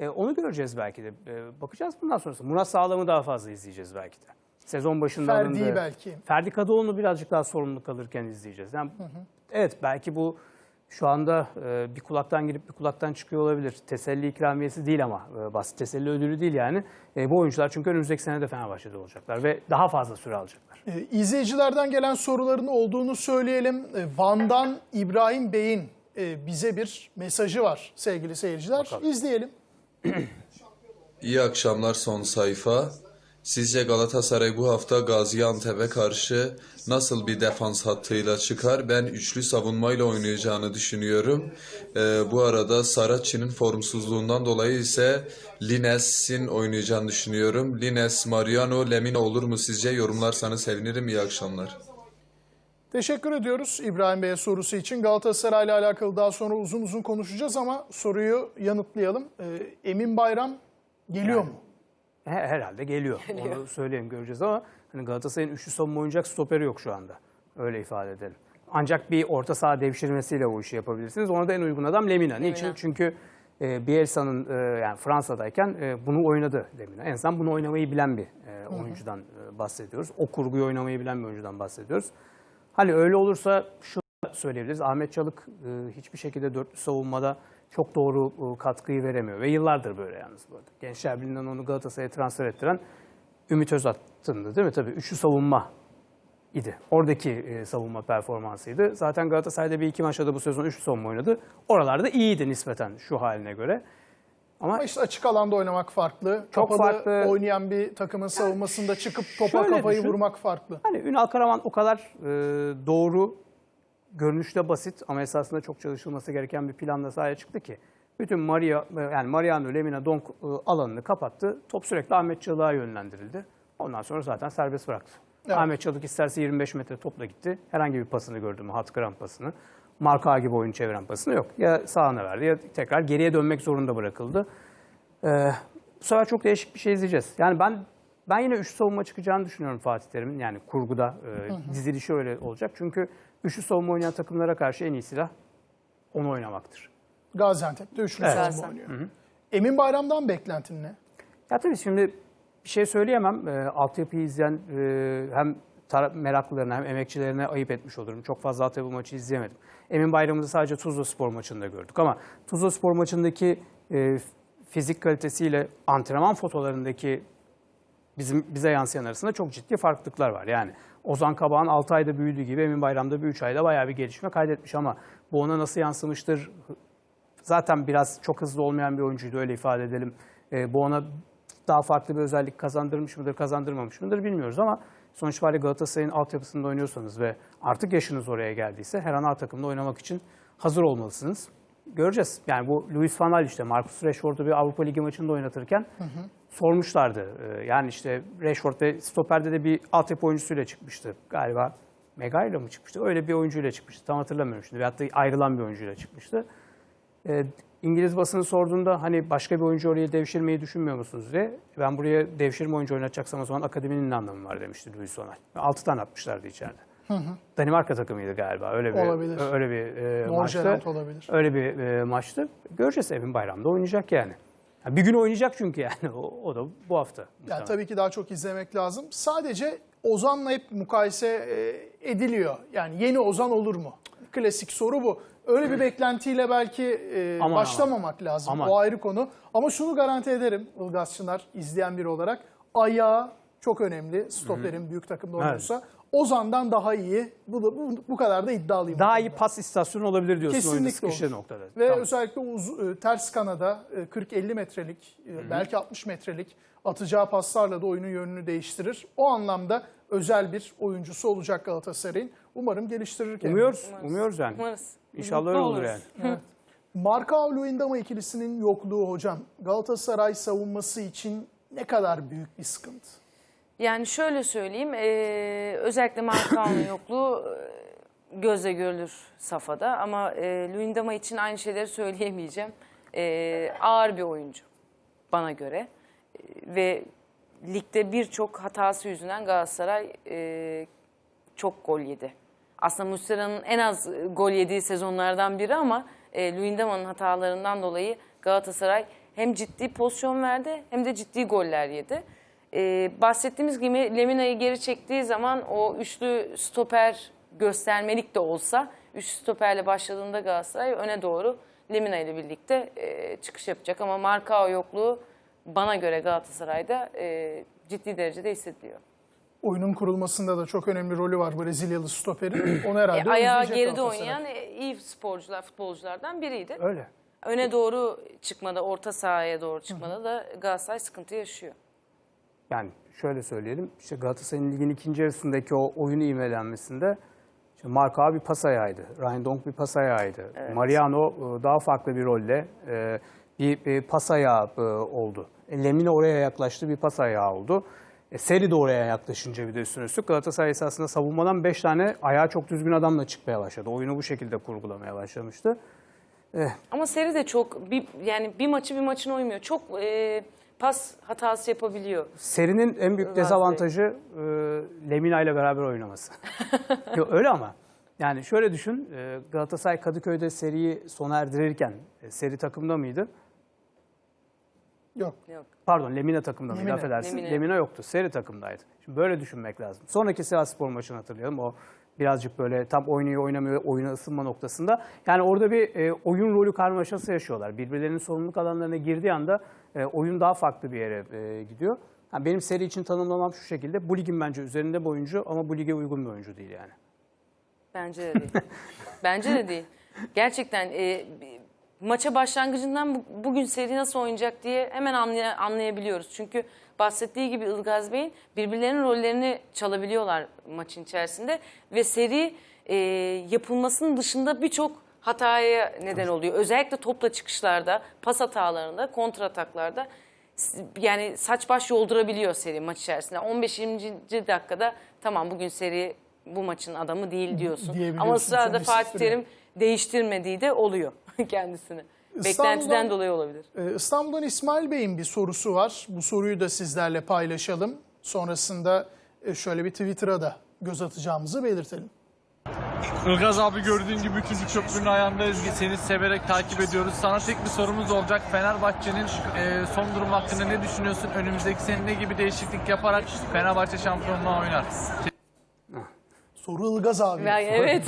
E, onu göreceğiz belki de. E, bakacağız bundan sonrası. Murat Sağlam'ı daha fazla izleyeceğiz belki de. Sezon başında Ferdi'yi alındı. belki. Ferdi Kadıoğlu'nu birazcık daha sorumluluk alırken izleyeceğiz. Yani, Evet belki bu şu anda e, bir kulaktan girip bir kulaktan çıkıyor olabilir. Teselli ikramiyesi değil ama e, basit teselli ödülü değil yani. E, bu oyuncular çünkü önümüzdeki sene de Fenerbahçe'de olacaklar ve daha fazla süre alacaklar. Ee, izleyicilerden gelen soruların olduğunu söyleyelim. Ee, Van'dan İbrahim Bey'in e, bize bir mesajı var sevgili seyirciler. İzleyelim. İyi akşamlar son sayfa. Sizce Galatasaray bu hafta Gaziantep'e karşı nasıl bir defans hattıyla çıkar? Ben üçlü savunmayla oynayacağını düşünüyorum. Ee, bu arada Saracchi'nin formsuzluğundan dolayı ise Lines'in oynayacağını düşünüyorum. Lines, Mariano, Lemina olur mu sizce? Yorumlarsanız sevinirim. İyi akşamlar. Teşekkür ediyoruz İbrahim Bey'e sorusu için. Galatasaray'la alakalı daha sonra uzun uzun konuşacağız ama soruyu yanıtlayalım. Ee, Emin Bayram geliyor mu? He- Herhalde geliyor. Onu söyleyeyim göreceğiz ama hani Galatasaray'ın üçlü savunma oynayacak stoperi yok şu anda. Öyle ifade edelim. Ancak bir orta saha devşirmesiyle o işi yapabilirsiniz. Ona da en uygun adam Lemina. Niçin? Çünkü e, Bielsa'nın e, yani Fransa'dayken e, bunu oynadı Lemina. En azından bunu oynamayı bilen bir e, oyuncudan e, bahsediyoruz. O kurguyu oynamayı bilen bir oyuncudan bahsediyoruz. Hani öyle olursa şu söyleyebiliriz. Ahmet Çalık e, hiçbir şekilde dörtlü savunmada çok doğru e, katkıyı veremiyor. Ve yıllardır böyle yalnız bu arada. Gençler Birliği'nden onu Galatasaray'a transfer ettiren Ümit Özat'ındı değil mi? Tabii üçlü savunma idi. Oradaki e, savunma performansıydı. Zaten Galatasaray'da bir iki maçta da bu sezon üçlü savunma oynadı. Oralarda iyiydi nispeten şu haline göre. Ama Ama işte açık alanda oynamak farklı. Çok Kapalı farklı. oynayan bir takımın savunmasında çıkıp topa şöyle kafayı düşün. vurmak farklı. Hani Ünal Karaman o kadar e, doğru, görünüşte basit ama esasında çok çalışılması gereken bir planla sahaya çıktı ki. Bütün Maria, yani Mariano Lemina Donk e, alanını kapattı. Top sürekli Ahmet Çalık'a yönlendirildi. Ondan sonra zaten serbest bıraktı. Evet. Ahmet Çalık isterse 25 metre topla gitti. Herhangi bir pasını gördü mü? Hat pasını. Marka gibi oyun çeviren pasını yok. Ya sağına verdi ya tekrar geriye dönmek zorunda bırakıldı. Ee, bu sefer çok değişik bir şey izleyeceğiz. Yani ben ben yine üçlü savunma çıkacağını düşünüyorum Fatih Terim'in. Yani kurguda e, dizilişi öyle olacak. Çünkü üçlü savunma oynayan takımlara karşı en iyi silah onu oynamaktır. Gaziantep'te üçlü Evet. savunma oynuyor. Emin Bayram'dan beklentin ne? Ya tabii şimdi bir şey söyleyemem. E, altyapıyı izleyen e, hem meraklılarına hem emekçilerine ayıp etmiş olurum. Çok fazla altyapı maçı izleyemedim. Emin Bayram'ı sadece Tuzla Spor maçında gördük ama Tuzla Spor maçındaki e, fizik kalitesiyle antrenman fotolarındaki bizim bize yansıyan arasında çok ciddi farklılıklar var. Yani Ozan Kabağ'ın 6 ayda büyüdüğü gibi Emin Bayram'da bir 3 ayda bayağı bir gelişme kaydetmiş ama bu ona nasıl yansımıştır? Zaten biraz çok hızlı olmayan bir oyuncuydu öyle ifade edelim. Ee, bu ona daha farklı bir özellik kazandırmış mıdır, kazandırmamış mıdır bilmiyoruz ama sonuç itibariyle Galatasaray'ın altyapısında oynuyorsanız ve artık yaşınız oraya geldiyse her an A takımda oynamak için hazır olmalısınız. Göreceğiz. Yani bu Luis Van Gaal işte Marcus Rashford'u bir Avrupa Ligi maçında oynatırken sormuşlardı. Ee, Yani işte Rashford ve stoperde de bir altyapı oyuncusuyla çıkmıştı. Galiba Mega'yla mı çıkmıştı? Öyle bir oyuncuyla çıkmıştı. Tam hatırlamıyorum şimdi. Veyahut da ayrılan bir oyuncuyla çıkmıştı. Ee, İngiliz basını sorduğunda hani başka bir oyuncu oraya devşirmeyi düşünmüyor musunuz diye. Ben buraya devşirme oyuncu oynatacaksam o zaman akademinin ne anlamı var demişti Luis Gaal. 6 tane atmışlardı içeride. Danimarka takımıydı galiba. Öyle bir Olabilir. öyle bir e, maçtı. olabilir. Öyle bir e, maçtı. Göreceğiz Emin Bayram'da oynayacak yani. Ya bir gün oynayacak çünkü yani. O, o da bu hafta. Ya muhtemelen. tabii ki daha çok izlemek lazım. Sadece Ozan'la hep mukayese e, ediliyor. Yani yeni Ozan olur mu? Klasik soru bu. Öyle bir beklentiyle belki e, Aman başlamamak lazım. Aman. O ayrı konu. Ama şunu garanti ederim Ilgaz Çınar izleyen biri olarak. Ayağı çok önemli. Stoperin büyük takımda oynuyorsa. Ozan'dan daha iyi. Bu, da, bu, bu kadar da iddialıyım. Daha iyi pas istasyonu olabilir diyorsun oyunda Kesinlikle sıkıştığı olur. noktada. Ve Tamam. özellikle uz- e, ters kanada e, 40-50 metrelik, e, belki 60 metrelik atacağı paslarla da oyunun yönünü değiştirir. O anlamda özel bir oyuncusu olacak Galatasaray'ın. Umarım geliştirir kendini. Umuyoruz. Umuyoruz yani. Umarız. İnşallah öyle olur yani. Marka Luyendama ikilisinin yokluğu hocam Galatasaray savunması için ne kadar büyük bir sıkıntı? Yani şöyle söyleyeyim, eee, özellikle Markao'nun yokluğu gözle görülür safhada ama eee Luyendama için aynı şeyleri söyleyemeyeceğim. Eee, ağır bir oyuncu bana göre ve ligde birçok hatası yüzünden Galatasaray eee, çok gol yedi. Aslında Muslera'nın en az gol yediği sezonlardan biri ama e, Luyendama'nın hatalarından dolayı Galatasaray hem ciddi pozisyon verdi hem de ciddi goller yedi. Ee, bahsettiğimiz gibi Lemina'yı geri çektiği zaman o üçlü stoper göstermelik de olsa üçlü stoperle başladığında Galatasaray öne doğru Lemina ile birlikte e, çıkış yapacak. Ama Markao yokluğu bana göre Galatasaray'da e, ciddi derecede hissediliyor. Oyunun kurulmasında da çok önemli rolü var Brezilyalı stoperin. Onu herhalde E, ayağı geride oynayan iyi sporcular, futbolculardan biriydi. Öyle. Öne doğru çıkmada, orta sahaya doğru çıkmada da Galatasaray sıkıntı yaşıyor. Yani şöyle söyleyelim. İşte Galatasaray'ın ligin ikinci yarısındaki o oyunu ivmelenmesinde işte Marka bir pas ayağıydı. Ryan Donk bir pas ayağıydı. Mariano e, daha farklı bir rolle e, bir pas ayağı e, oldu. E, Lemina oraya yaklaştı bir pas ayağı oldu. E, Seri de oraya yaklaşınca bir de üstüne üstlük Galatasaray esasında savunmadan 5 tane ayağı çok düzgün adamla çıkmaya başladı. Oyunu bu şekilde kurgulamaya başlamıştı. Ama seri de çok bir yani bir maçı bir maçın uymuyor. Çok e, pas hatası yapabiliyor. Serinin en büyük Ilgaz dezavantajı e, Lemina ile beraber oynaması. Yo, öyle ama. Yani şöyle düşün, e, Galatasaray Kadıköy'de seriyi sona erdirirken e, seri takımda mıydı? Yok. Yok. Pardon Lemina takımda mıydı affedersin. Lemina. Lemina. yoktu, seri takımdaydı. Şimdi böyle düşünmek lazım. Sonraki Sivasspor maçını hatırlayalım. O birazcık böyle tam oynuyor oynamıyor oyuna ısınma noktasında. Yani orada bir e, oyun rolü karmaşası yaşıyorlar. Birbirlerinin sorumluluk alanlarına girdiği anda e, oyun daha farklı bir yere e, gidiyor. Ha, benim seri için tanımlamam şu şekilde. Bu ligin bence üzerinde bir oyuncu ama bu lige uygun bir oyuncu değil yani. Bence de değil. Bence de değil. Gerçekten e, maça başlangıcından bu- bugün seri nasıl oynayacak diye hemen anlay- anlayabiliyoruz. Çünkü bahsettiği gibi Ilgaz Bey'in birbirlerinin rollerini çalabiliyorlar maçın içerisinde ve seri e, yapılmasının dışında birçok hataya neden oluyor. Özellikle topla çıkışlarda, pas hatalarında, kontra ataklarda s- yani saç baş yoldurabiliyor seri maç içerisinde. 15-20. dakikada tamam bugün seri bu maçın adamı değil diyorsun. Diyebiliyorsun, Ama ısrarda çok Fatih hissettiriyor. Terim değiştirmediği de oluyor kendisini. Beklentiden dolayı olabilir. Ee, İstanbul'dan İsmail Bey'in bir sorusu var. Bu soruyu da sizlerle paylaşalım. Sonrasında e, şöyle bir Twitter'a da göz atacağımızı belirtelim. Ilgaz abi gördüğün gibi 3. köprünün ayağındayız. Seni severek takip ediyoruz. Sana tek bir sorumuz olacak. Fenerbahçe'nin e, son durum hakkında ne düşünüyorsun? Önümüzdeki sene ne gibi değişiklik yaparak Fenerbahçe şampiyonluğa oynar? Soru Ilgaz abi Yani evet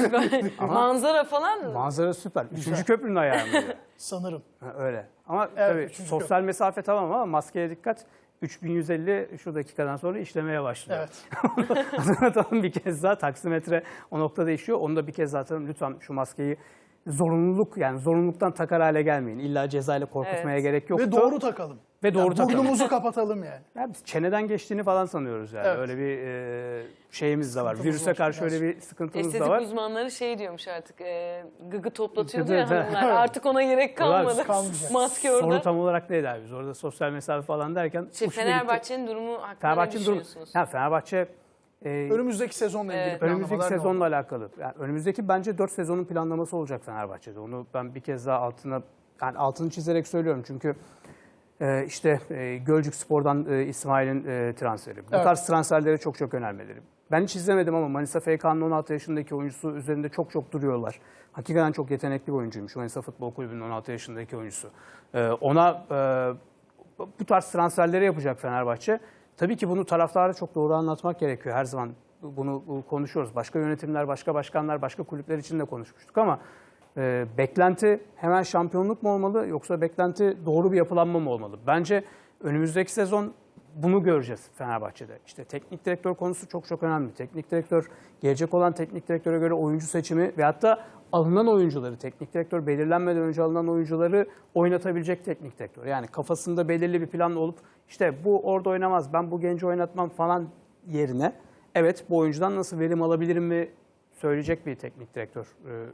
manzara falan Manzara süper. Üçüncü köprünün ayağı mıydı? sanırım. Ha, Öyle. Ama Evet, tabii sosyal mesafe tamam ama maskeye dikkat. 3150 şu dakikadan sonra işlemeye başlıyor. Evet. Hatırlatalım bir kez daha taksimetre o noktada işiyor. Onu da bir kez daha. Lütfen şu maskeyi zorunluluk yani zorunluluktan takar hale gelmeyin. İlla cezayla korkutmaya Evet. gerek yoktu. Ve doğru takalım. Ve doğru Yani takalım. Burnumuzu kapatalım yani. Ya biz çeneden geçtiğini falan sanıyoruz yani. Evet. Öyle bir e, şeyimiz de var. Sıkıntımız Virüse karşı öyle bir sıkıntımız estetik da var. uzmanları şey diyormuş artık e, gıgı toplatıyordu ya hanımlar. Artık ona gerek kalmadı. Maske Soru orada. tam olarak neydi abi? Biz orada sosyal mesafe falan derken Şey. Fenerbahçe'nin durumu hakkında ne Fenerbahçe'nin durumu. düşünüyorsunuz? Ya Fenerbahçe e, Önümüzdeki sezonla ilgili Evet. Önümüzdeki ne sezonla alakalı. Yani önümüzdeki bence 4 sezonun planlaması olacak Fenerbahçe'de. Onu ben bir kez daha altına yani altını çizerek söylüyorum. Çünkü işte e, Gölcük Spor'dan e, İsmail'in e, transferi. Bu Evet. tarz transferlere çok çok önem veririm. Ben hiç izlemedim ama Manisa FK'nın 16 yaşındaki oyuncusu üzerinde çok çok duruyorlar. Hakikaten çok yetenekli bir oyuncuymuş. Manisa Futbol Kulübü'nün 16 yaşındaki oyuncusu. E, ona bu tarz transferleri yapacak Fenerbahçe. Tabii ki bunu taraftara çok doğru anlatmak gerekiyor. Her zaman bunu bu konuşuyoruz. Başka yönetimler, başka başkanlar, başka kulüpler için de konuşmuştuk ama e, beklenti hemen şampiyonluk mu olmalı yoksa beklenti doğru bir yapılanma mı olmalı? Bence önümüzdeki sezon bunu göreceğiz Fenerbahçe'de. İşte teknik direktör konusu çok çok önemli. Teknik direktör, gelecek olan teknik direktöre göre oyuncu seçimi ve hatta alınan oyuncuları, teknik direktör belirlenmeden önce alınan oyuncuları oynatabilecek teknik direktör. Yani kafasında belirli bir plan olup işte bu orada oynamaz, ben bu genci oynatmam falan yerine evet bu oyuncudan nasıl verim alabilirim mi söyleyecek bir teknik direktör e,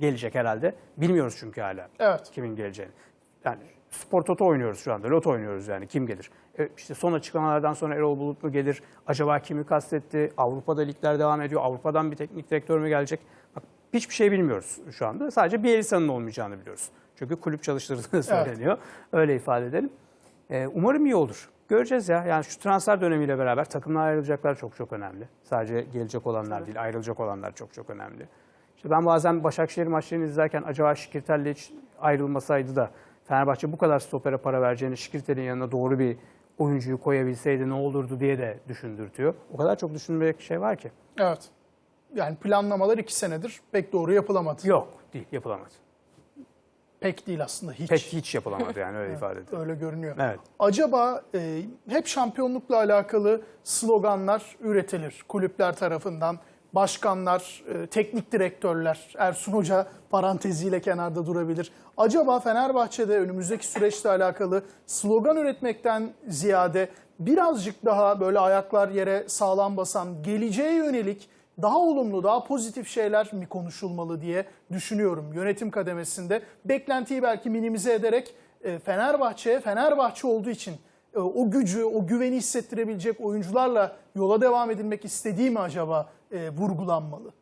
gelecek herhalde. Bilmiyoruz çünkü hala Evet. kimin geleceğini. Yani spor toto oynuyoruz şu anda. Loto oynuyoruz yani kim gelir? E, işte son açıklamalardan sonra Erol Bulut mu gelir? Acaba kimi kastetti? Avrupa'da ligler devam ediyor. Avrupa'dan bir teknik direktör mü gelecek? Bak, hiçbir şey bilmiyoruz şu anda. Sadece Bielitsa'nın olmayacağını biliyoruz. Çünkü kulüp çalıştırdığı söyleniyor. Öyle ifade edelim. E, umarım iyi olur. Göreceğiz ya. Yani şu transfer dönemiyle beraber takımlar ayrılacaklar çok çok önemli. Sadece gelecek olanlar değil, ayrılacak olanlar çok çok önemli. İşte ben bazen Başakşehir maçlarını izlerken acaba Şikirtel'le hiç ayrılmasaydı da Fenerbahçe bu kadar stopere para vereceğini Şikirtel'in yanına doğru bir oyuncuyu koyabilseydi ne olurdu diye de düşündürtüyor. O kadar çok düşünmeyecek şey var ki. Evet. Yani planlamalar iki senedir pek doğru yapılamadı. Yok değil yapılamadı. Pek değil aslında hiç. Pek hiç yapılamadı yani öyle ifade ediyorum. Öyle görünüyor. Evet. Acaba e, hep şampiyonlukla alakalı sloganlar üretilir kulüpler tarafından. Başkanlar, e, teknik direktörler, Ersun Hoca paranteziyle kenarda durabilir. Acaba Fenerbahçe'de önümüzdeki süreçle alakalı slogan üretmekten ziyade birazcık daha böyle ayaklar yere sağlam basan, geleceğe yönelik daha olumlu, daha pozitif şeyler mi konuşulmalı diye düşünüyorum yönetim kademesinde. Beklentiyi belki minimize ederek e, Fenerbahçe, Fenerbahçe olduğu için e, o gücü, o güveni hissettirebilecek oyuncularla yola devam edilmek istediği mi acaba e, vurgulanmalı?